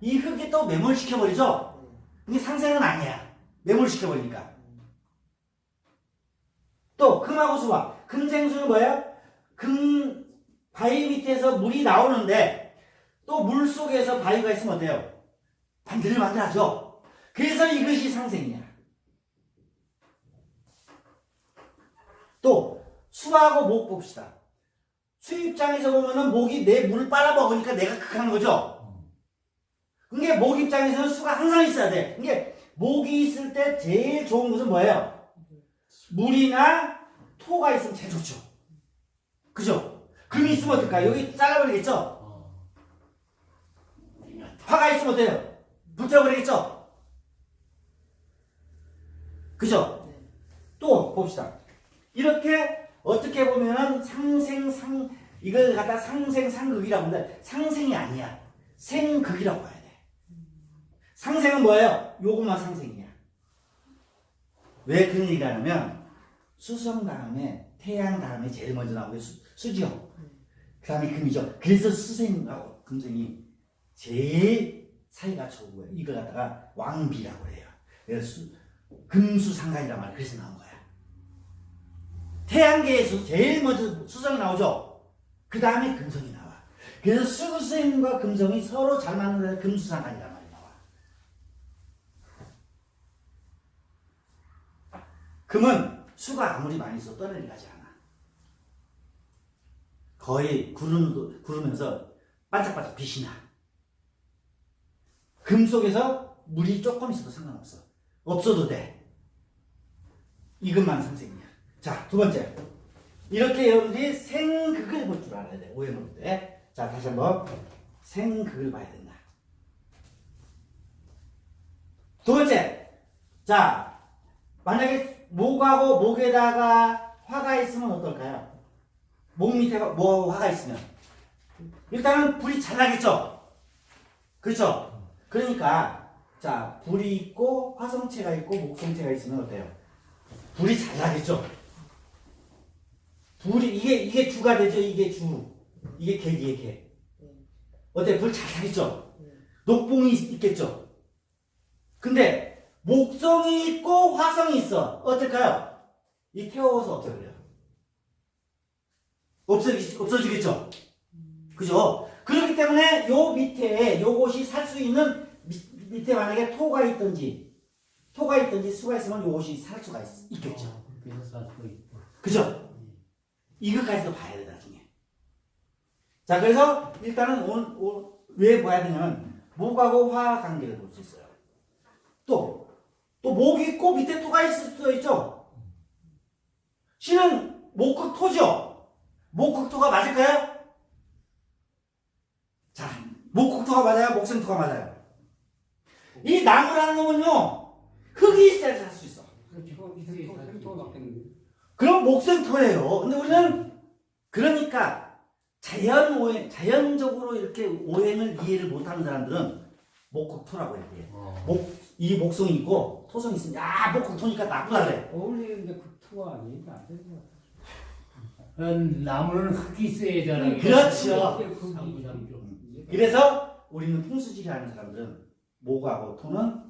이 흙이 또 매몰시켜버리죠? 이게 상생은 아니야. 매몰시켜버리니까. 또 금하고 수와 금생수는 뭐예요? 금 바위 밑에서 물이 나오는데 또 물 속에서 바위가 있으면 어때요? 반대를 만들어죠. 그래서 이것이 상생이냐. 또 수하고 목 봅시다. 수 입장에서 보면은 목이 내 물을 빨아먹으니까 내가 극하는 거죠. 그게 목 입장에서는 수가 항상 있어야 돼. 이게 목이 있을 때 제일 좋은 것은 뭐예요? 물이나 토가 있으면 제일 좋죠. 그죠? 금이 있으면 어떨까요? 여기 잘라버리겠죠? 어. 화가 있으면 어때요? 불태워버리겠죠? 그죠? 또 봅시다. 이렇게 어떻게 보면은 상생상 이걸 갖다 상생상극이라고 하는데 상생이 아니야. 생극이라고 돼. 상생은 뭐예요? 요것만 상생이야. 왜 그런 얘기를 하냐면 수성 다음에 태양 다음에 제일 먼저 나오는 게 수, 수지요. 그 다음에 금이죠. 그래서 수생하고 금생이 제일 사이가 좋은 거예요. 이걸 갖다가 왕비라고 해요. 그래서 수, 금수상간이란 말이에요. 그래서 나온 거야. 태양계에서 제일 먼저 수성이 나오죠. 그 다음에 금성이 나와. 그래서 수생과 금성이 서로 잘 맞는 데서 금수상간이란 말이 나와. 금은 수가 아무리 많이 있어도 떠내려가지 않아. 거의 구름, 구르면서 반짝반짝 빛이 나. 금 속에서 물이 조금 있어도 상관없어. 없어도 돼. 이것만 상생이야. 자, 두 번째. 이렇게 여러분들이 생극을 볼 줄 알아야 돼. 오해 볼 때. 자, 다시 한번. 생극을 봐야 된다. 두 번째. 자, 만약에 목하고 목에다가 화가 있으면 어떨까요? 목 밑에 뭐 화가 있으면. 일단은 불이 잘 나겠죠? 그렇죠? 그러니까, 자, 불이 있고 화성체가 있고 목성체가 있으면 어때요? 불이 잘 나겠죠? 불이 이게 이게 주가 되죠. 이게 주. 이게 객이에요, 객. 어때? 불 잘 나겠죠? 녹봉이 있겠죠? 근데 목성이 있고 화성이 있어. 어떨까요? 이 태워서. 없어지, 없어지겠죠? 그죠? 그렇기 때문에 요 밑에 요것이 살 수 있는 밑- 밑에 만약에 토가 있든지 토가 있든지 수가 있으면 요것이 살 수가 있, 있겠죠. 어. 그죠? 이것까지도 봐야 돼 나중에. 자 그래서 일단은 오늘 오- 왜 봐야 되냐면 목하고 화 관계를 볼 수 있어요. 또 또 목이 있고 밑에 토가 있을 수도 있죠. 신은 목극 토죠. 목극 토가 맞을까요? 자 목극 토가 맞아요. 목생 토가 맞아요. 이 나무라는 놈은요 흙이 있어야 살 수 있어. 그렇죠. 그럼 목생토예요. 근데 우리는 그러니까 자연 오행, 자연적으로 이렇게 오행을 이해를 못하는 사람들은 목국토라고 얘기해. 어. 목, 이 목성이 있고 토성이 있으면 야 목 국토니까 나쁘다 그래. 어울리는데 국토가 아니니까 안 되는 것 그건 나무는 흙이 있어야 되잖아요. 그렇죠. 상부 상조. 그래서 우리는 풍수지리 하는 사람들은 목하고 토는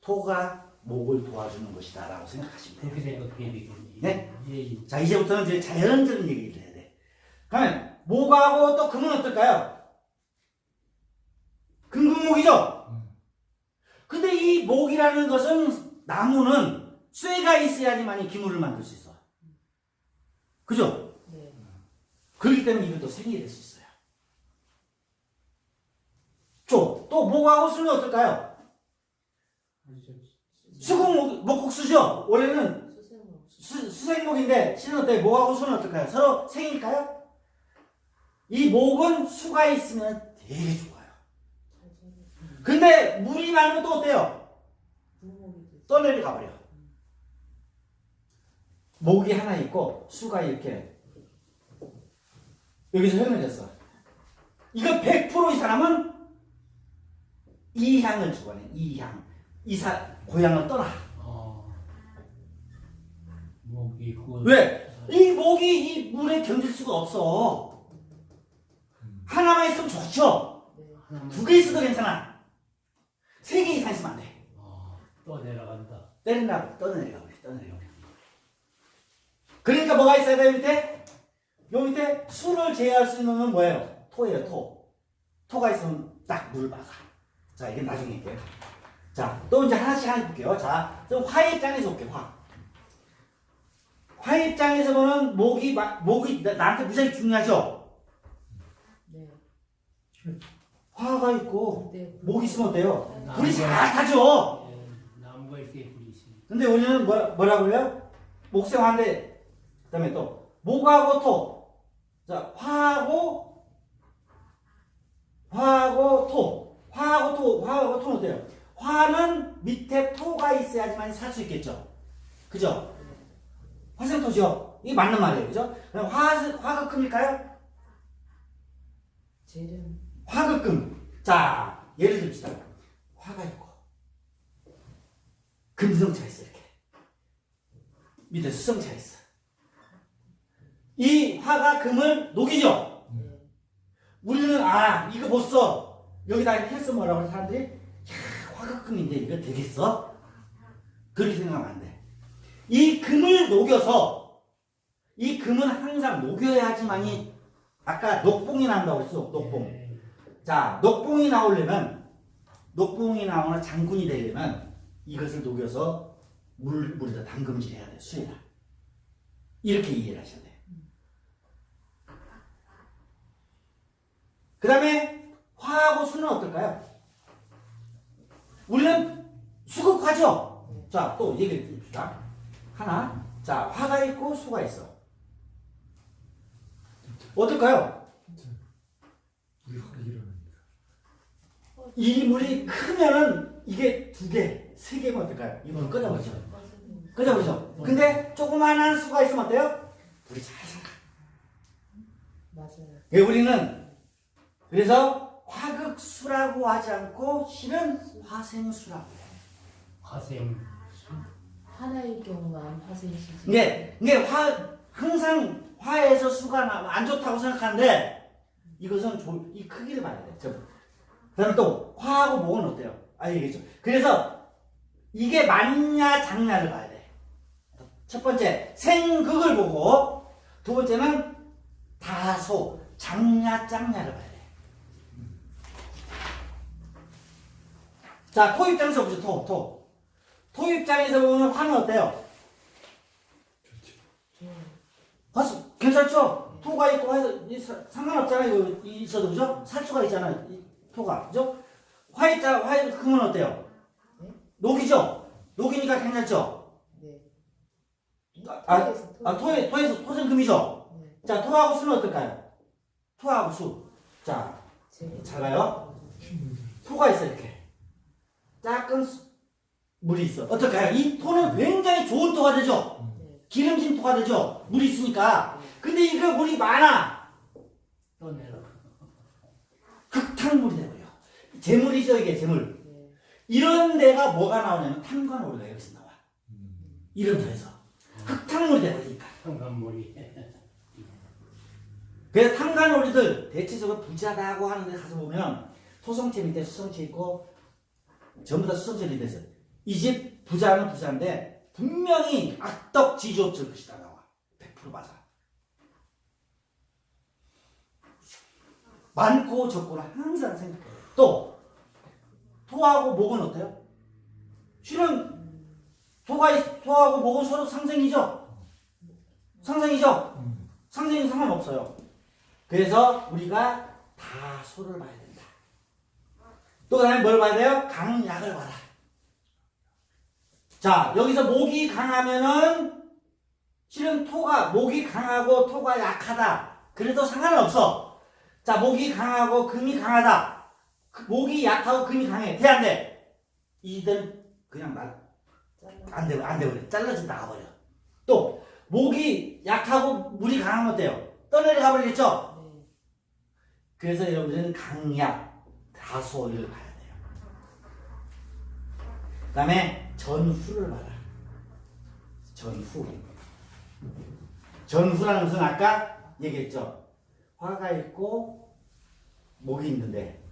토가 목을 도와주는 것이다라고 생각하시면 돼요. 그렇게 생각해야 되겠니? 네? 예, 예. 자 이제부터는 이제 자연적인 얘기를 해야 돼. 그러면 목하고 또 금은 어떨까요? 금금목이죠. 근데 이 목이라는 것은 나무는 쇠가 있어야지만 기물을 만들 수 있어. 그죠? 네. 그렇기 때문에 이것도 생이 될 수 있어요. 또, 또 목하고 수는 어떨까요? 수국목, 목국수죠? 원래는 수생목. 수, 수생목인데 신은 어때요? 목하고 수는 어떨까요? 서로 생일까요? 이 목은 수가 있으면 되게 생겼. 근데 물이 많으면 또 어때요? 떠내려 가버려. 목이 하나 있고 수가 이렇게 여기서 현면졌어. 이거 100%이 사람은 이 향을 주관해. 이 향. 이사 고향을 떠나. 어. 목이 있고. 왜? 이 목이 이 물에 견딜 수가 없어. 하나만 있으면 좋죠. 두 개 있어도 괜찮아. 세 개 이상 있으면 안 돼. 어, 또 내려간다. 때린다고 떠내려가 버려. 떠내려가 버려. 그러니까 뭐가 있어야 돼 밑에? 요 밑에 수를 제어할 수 있는 건 뭐예요? 토예요 토. 토가 있으면 딱 물 박아. 자 이게 나중에 할게요. 자 또 이제 하나씩 하나 볼게요. 자, 좀화 입장에서 볼게요. 화. 화 입장에서 보는 목이 막 목이 나- 나한테 무지하게 중요하죠. 네. 화가 있고 근데 목 있으면 어때요? 아, 불이 네. 잘 타죠. 예, 나무가 있어야 불이 있습니다. 근데 우리는 뭐, 뭐라고 해요? 목생화인데 그다음에 또 목하고 토. 자, 화하고 화하고 토. 화하고 토, 화하고 토는 어때요? 화는 밑에 토가 있어야지만 살 수 있겠죠. 그죠? 화생토죠. 이게 맞는 말이에요. 그죠? 그럼 화, 화극금일까요? 재련 화극금. 자, 예를 듭시다. 화가 있고, 금성차 있어, 이렇게. 밑에 수성차 있어. 이 화가 금을 녹이죠? 네. 우리는, 아, 이거 못 써. 여기다 했어 뭐라고 사람들이, 야, 화극금인데 이거 되겠어? 그렇게 생각하면 안 돼. 이 금을 녹여서, 이 금은 항상 녹여야지만이, 아까 녹봉이 난다고 했어, 녹봉. 예, 자, 녹봉이 나오려면, 녹봉이 나오나 장군이 되려면 이것을 녹여서 물, 물에다 담금질 해야 돼, 수에다. 이렇게 이해를 하셔야 돼. 그 다음에 화하고 수는 어떨까요? 우리는 수극화죠? 자, 또 얘기해 줍시다. 하나. 자, 화가 있고 수가 있어. 어떨까요? 우리 확 일어납니다. 이 물이 크면은 이게 두 개, 세 개면 어떨까요? 이거는 꺼져버리죠. 빠지는 꺼져버리죠. 근데 조그만한 수가 있으면 어때요? 불이 잘 살아. 맞아요. 예, 우리는 그래서 화극수라고 하지 않고 실은 화생수라고 해요. 화생 하나일 경우만 화생시지. 이게, 이게 화, 항상 화에서 수가 안 좋다고 생각하는데 이것은 조- 이 크기를 봐야 돼. 저. 그다음에 또 화하고 목은 어때요? 알겠죠? 그래서 이게 맞냐 작냐를 봐야 돼. 첫 번째 생극을 보고 두 번째는 다소 작냐 짝냐를 봐야 돼. 자, 토 입장에서 보죠. 토, 토. 토 입장에서 보면 화는 어때요? 봤어? 괜찮죠? 토가 있고 상관없잖아요. 있어도 그죠? 살 수가 있잖아요. 이 토가 그죠? 화입자 화입 금은 어때요? 네? 녹이죠? 녹이니까 괜찮죠? 네. 아, 토에서 토. 아 토에 토에서 토는 금이죠? 네. 자 토하고 수는 어떨까요? 토하고 수. 자. 잘 봐요. 토가 있어 이렇게. 작은 수- 물이 있어. 어떨까요? 이 토는 굉장히 좋은 토가 되죠? 네. 기름진 토가 되죠? 물이 있으니까. 근데 이거 물이 많아. 또 내려 가. 흙탕물이 돼버려. 재물이죠, 이게 재물. 네. 이런 데가 뭐가 나오냐면 탄광오리가 여기서 나와. 이런 데에서. 흙탕물이 돼버리니까. 평간물이 그래서 탄광오리들 대체적으로 부자다고 하는데 가서 보면 토성체 밑에 수성체 있고 전부 다 수성체들이 됐어요. 이집 부자는 부자인데 분명히 악덕 지주업질 것이다 나와. 100% 맞아. 많고 적고는 항상 생각해. 또 토하고 목은 어때요? 실은 토가 있- 토하고 목은 서로 상생이죠. 상생이죠. 상생이 상관없어요. 그래서 우리가 다 소를 봐야 된다. 또 그다음에 뭘 봐야 돼요? 강약을 봐라. 자 여기서 목이 강하면은 실은 토가 목이 강하고 토가 약하다. 그래도 상관없어. 자 목이 강하고 금이 강하다. 그 목이 약하고 금이 강해. 돼 안 돼? 이들은 그냥 말. 안 돼, 안 돼, 버려. 잘라져 나가버려. 또, 목이 약하고 물이 강하면 어때요? 떠내려가 버리겠죠? 네. 그래서 여러분들은 강약, 다소를 봐야 돼요. 그 다음에 전후를 봐라. 전후. 전후라는 것은 아까 얘기했죠. 화가 있고, 목이 있는데,